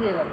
দিয়ে গেল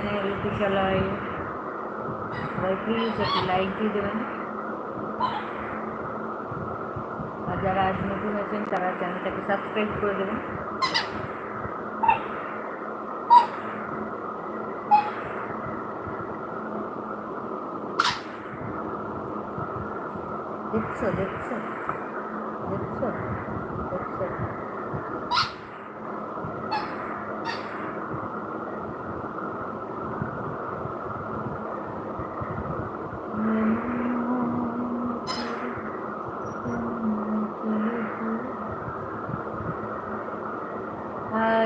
চ্যানেল বিশালয় সবাই প্লিজ একটু লাইক দিয়ে দেবেন আর যারা আজ নতুন আছেন তারা চ্যানেলটাকে সাবস্ক্রাইব করে দেবেন দেখছ দেখছ দেখছ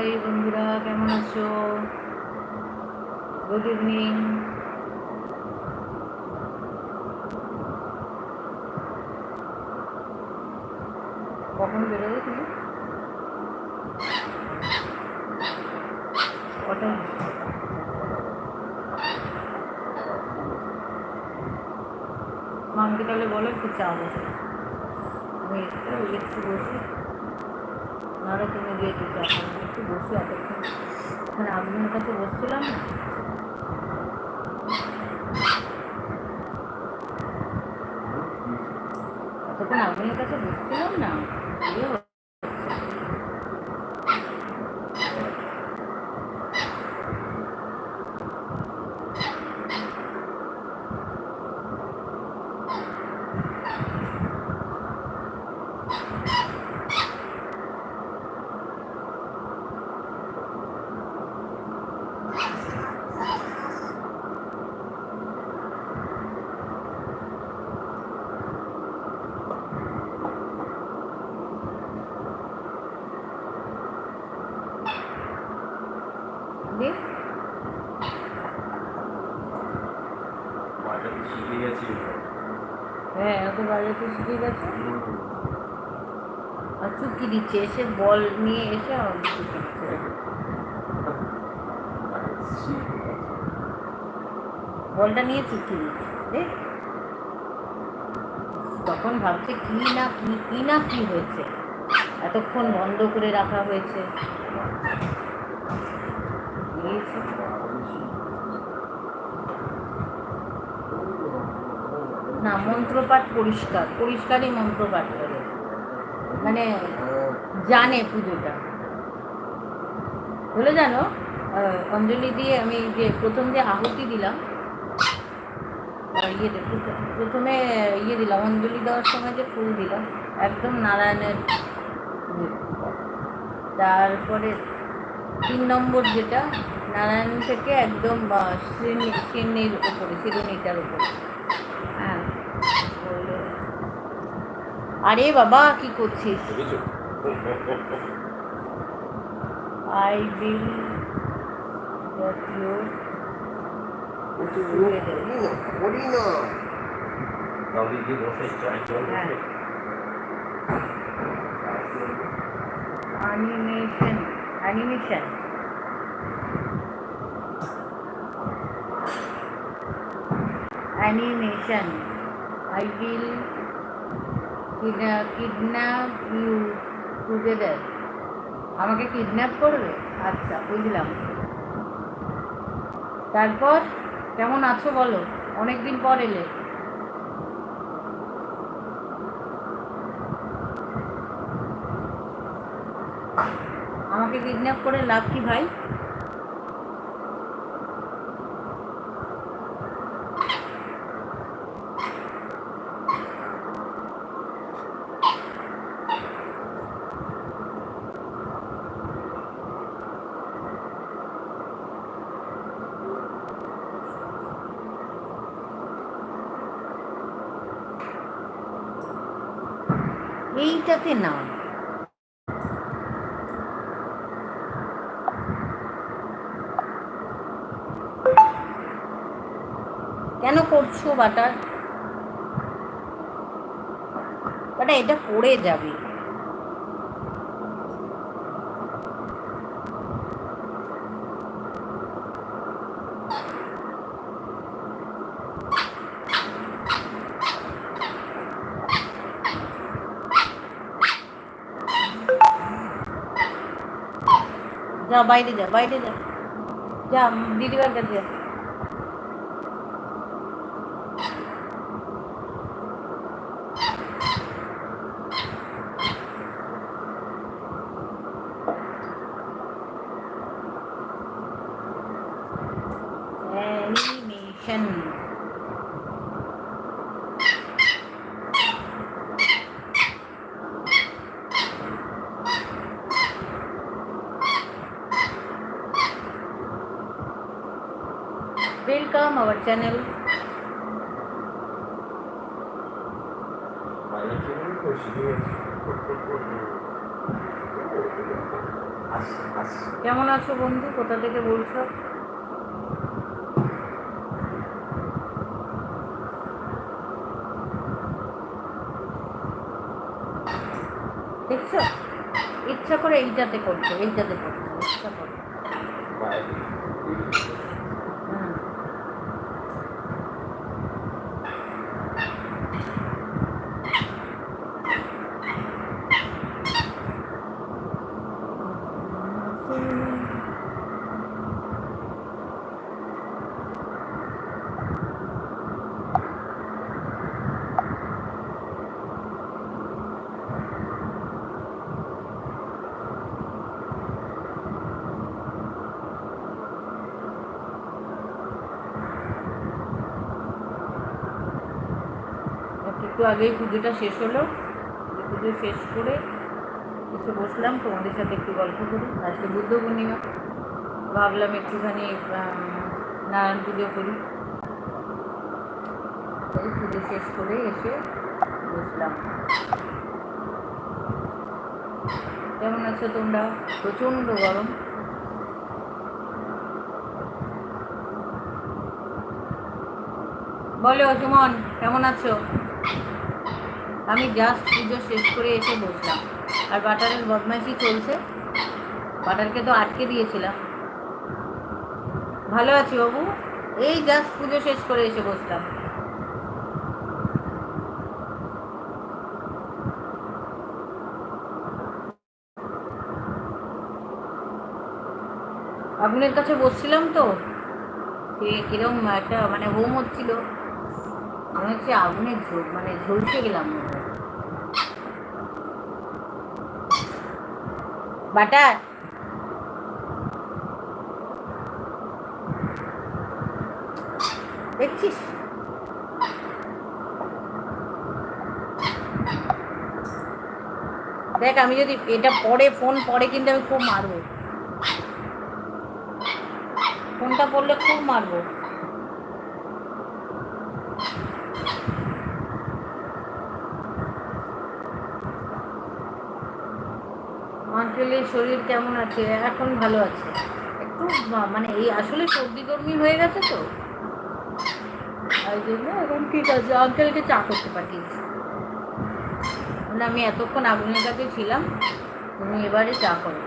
হাই বন্ধুরা, কেমন আছো? গুড ইভিনিং কখন বেরোবে তুমি? কটায় মামকে তাহলে বলো একটু চা বসে। আমি একটু বসে। নাহলে তুমি গিয়ে একটু চা বসি এতক্ষণ ওখানে আগুনের কাছে বসছিলাম না। এতক্ষণ আগুনের কাছে বসছিলাম না। এত বাজাতে শিখে গেছে আর চুক্তি দিচ্ছে, এসে বল নিয়ে এসে বলটা নিয়ে চুক্তি দিচ্ছে দেখ তখন ভাবছে কি না, কি কি না, কি হয়েছে? এতক্ষণ বন্ধ করে রাখা হয়েছে দিয়েছে। না, মন্ত্রপাঠ পরিষ্কার, পরিষ্কারই মন্ত্রপাঠ করে। মানে জানে পুজোটা। বলে জানো অঞ্জলি দিয়ে আমি যে প্রথম যে আহুতি দিলাম ইয়েতে প্রথমে ইয়ে দিলাম, অঞ্জলি দেওয়ার সময় যে ফুল দিলাম, একদম নারায়ণের ইয়ে। তারপরে তিন নম্বর যেটা, নারায়ণ থেকে একদম শ্রেণি শ্রেণির উপরে শিরোনিটার উপরে হ্যাঁ বলল, আরে বাবা কি করছিস দেখেছ I will get you করি না কাউকে গিয়ে বসে চাই জল হ্যাঁ। বসে। animation animation animation I will kidnap you together আমাকে কিডন্যাপ করবে? আচ্ছা বুঝলাম। তারপর, কেমন আছো বলো? অনেকদিন পর এলে। আমাকে কিডন্যাপ করে লাভ কি ভাই? এইটাতে না। কেন করছ বাটার বাটা এটা পড়ে যাবে যা বাইরে যা বাইরে যা। যা দিদিবার কাছে যা animation welcome our channel বাইরে থেকে তো শিখে গেছি আস আস কেমন আছো বন্ধু? কোথা থেকে বলছো? দেখছ? ইচ্ছা করে এইটাতে করছ এইটাতে করছ ইচ্ছা করে বাইরে হুম। একটু আগেই পুজোটা শেষ হলো। পুজো শেষ করে এসে বসলাম, তোমাদের সাথে একটু গল্প করি। আজকে বুদ্ধ পূর্ণিমা। ভাবলাম একটুখানি নারায়ণ পুজো করি। পুজো শেষ করে এসে বসলাম। কেমন আছো তোমরা? প্রচণ্ড গরম। বলো সুমন, কেমন আছো? আমি জাস্ট পুজো শেষ করে এসে বসলাম। আর বাটারের বদমাইশি চলছে। বাটারকে তো আটকে দিয়েছিলাম। ভালো আছি বাবু? এই জাস্ট পুজো শেষ করে এসে বসলাম। আগুনের কাছে বসছিলাম তো? সে কিরম একটা মানে হোম হচ্ছিল। মনে হচ্ছে আগুনের ঝোল মানে ঝলসে গেলাম বাটার! দেখছিস? দেখ, আমি যদি এটা পরে, ফোন পরে কিন্তু আমি খুব মারবো। ফোনটা পড়লে খুব মারবো। অঞ্চলের শরীর কেমন আছে? এখন ভালো আছে। একটু মানে এই আসলে সর্দি গরমি হয়ে গেছে তো। তাই জন্য এখন ঠিক আছে আঙ্কেলকে চা করতে পাঠিয়েছি। মানে আমি এতক্ষণ আগুনের কাছে ছিলাম, তুমি এবারে চা করো।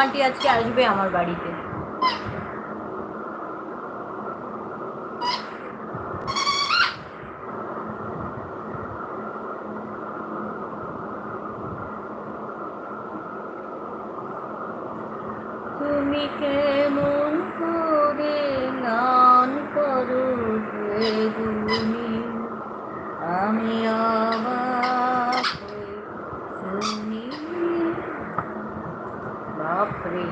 আন্টি আজকে আসবে আমার বাড়িতে তুমি কেমন করে গান করো হে গুনি আমি অবাক হয়ে শুনি বাপরে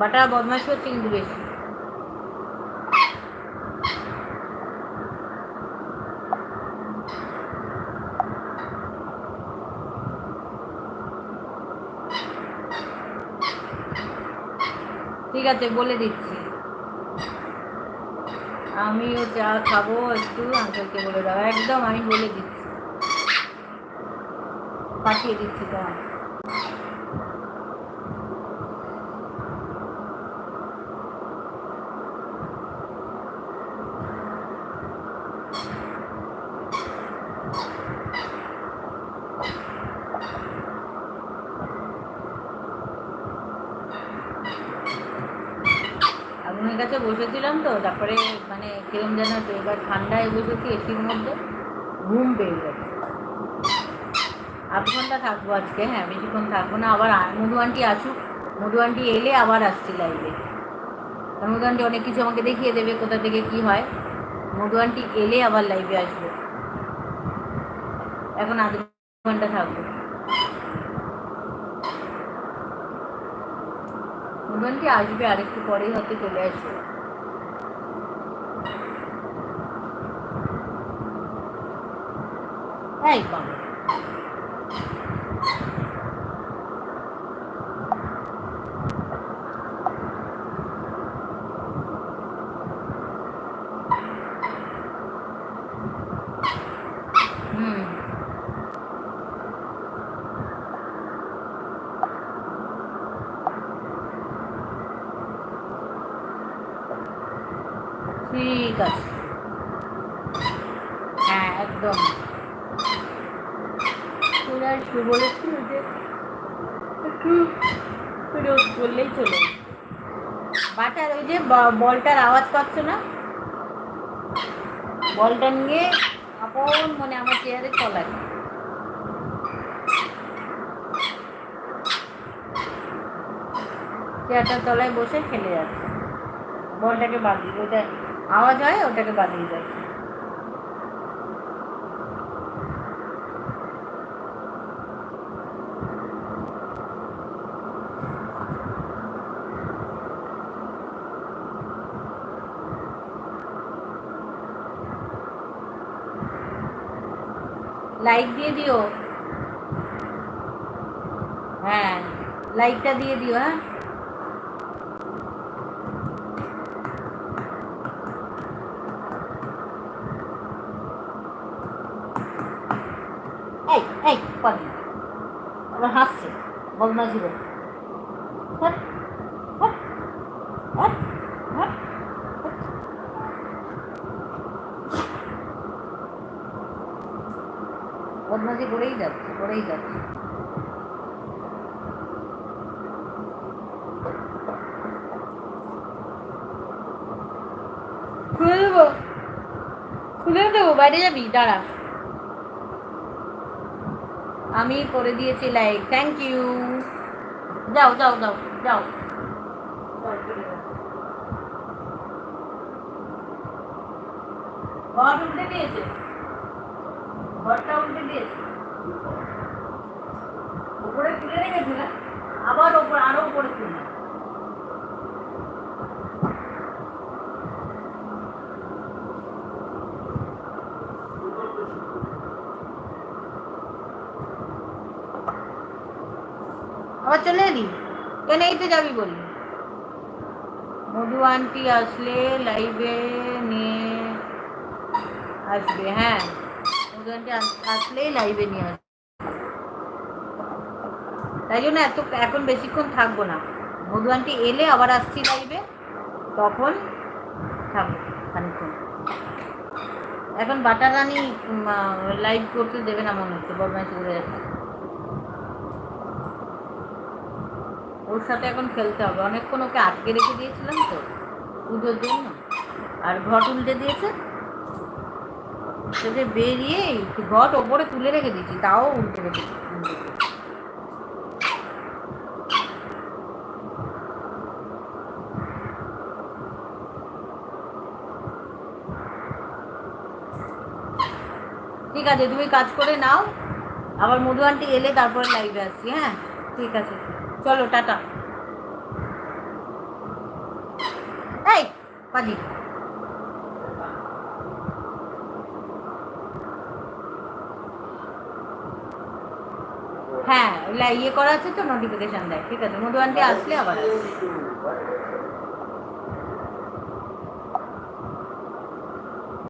বাটা বদমাশ হচ্ছে কিন্তু বেশি ঠিক আছে, বলে দিচ্ছি। আমিও চা খাব একটু আঙ্কেলকে বলে দাও। একদম, আমি বলে দিচ্ছি। পাঠিয়ে দিচ্ছি তোমার আগুনের কাছে বসেছিলাম তো তারপরে মানে কিরম যেন তো এবার ঠান্ডায় বসেছি এসির মধ্যে ঘুম পেয়ে গেছে। আধ ঘণ্টা থাকব আজকে হ্যাঁ বেশিক্ষণ থাকব না। আবার মধু আন্টি আসুক। মধু আন্টি এলে আবার আসছি লাইভে কারণ মধু আন্টি অনেক কিছু আমাকে দেখিয়ে দেবে কোথা থেকে কি হয়। মধু আন্টি এলে আবার লাইভে আসব। এখন আধ ঘণ্টা থাকব। মধু আন্টি আসবে আরেকটু পরেই হয়তো চলে আসবে। এই বাবা হুম ঠিক আছে হ্যাঁ একদম তোরা একটু বলেছিল যে একটু রোদ করলেই চলে। বাটার, ওই যে বলটার আওয়াজ পাচ্ছ না? বলটা নিয়ে আপন মনে আমার চেয়ারে তলায়। চেয়ারটার তলায় বসে খেলে যাচ্ছে। বলটাকে বাঁধিয়ে ওটা আওয়াজ হয়, ওটাকে বাঁধিয়ে যাচ্ছে লাইক দিয়ে দিও। হ্যাঁ লাইকটা দিয়ে দিও হ্যাঁ। এই এই পাবি হাসছে বদমাজি বলে বদমাশি করেই যাচ্ছে করেই যাচ্ছে। খুলে দেবো? খুলে দেবো? বাইরে যাবি? দাঁড়া। আমি করে দিয়েছি লাইক, থ্যাংক ইউ। যাও যাও যাও যাও ঘর উল্টে দিয়েছে ঘরটা উল্টে দিয়েছে উপরে তুলে রেখেছে না আবার ওপর, আরও উপরে তুলে আবার চলে এলি? কেন এই তো যাবি বললি? মধু আন্টি আসলে লাইভে নিয়ে আসবে? হ্যাঁ মধু আন্টি আস- আসলেই লাইভে নিয়ে আসবে। তাই জন্য এত এখন বেশিক্ষণ থাকব না। মধু আন্টি এলে আবার আসছি লাইভে তখন থাকব খানিক্ষণ এখন বাটার রানি লাইভ করতে দেবে না মনে হচ্ছে, বদমাইশি করে যাচ্ছে। ওর সাথে এখন খেলতে হবে। অনেকক্ষণ ওকে আটকে রেখে দিয়েছিলাম তো, পুজোর জন্য। আর ঘট উল্টে দিয়েছে। সেটা বেরিয়ে ঘট ওপরে তুলে রেখে দিয়েছি, তাও উল্টে রেখে ঠিক আছে, তুমি কাজ করে নাও। আবার মধু আন্টি এলে তারপরে লাইভে আসছি হ্যাঁ? ঠিক আছে। চলো, টাটা। এই, পাজি। হ্যাঁ ইয়ে করা আছে তো নোটিফিকেশন দেয়। ঠিক আছে, মধু আন্টি আসলে আবার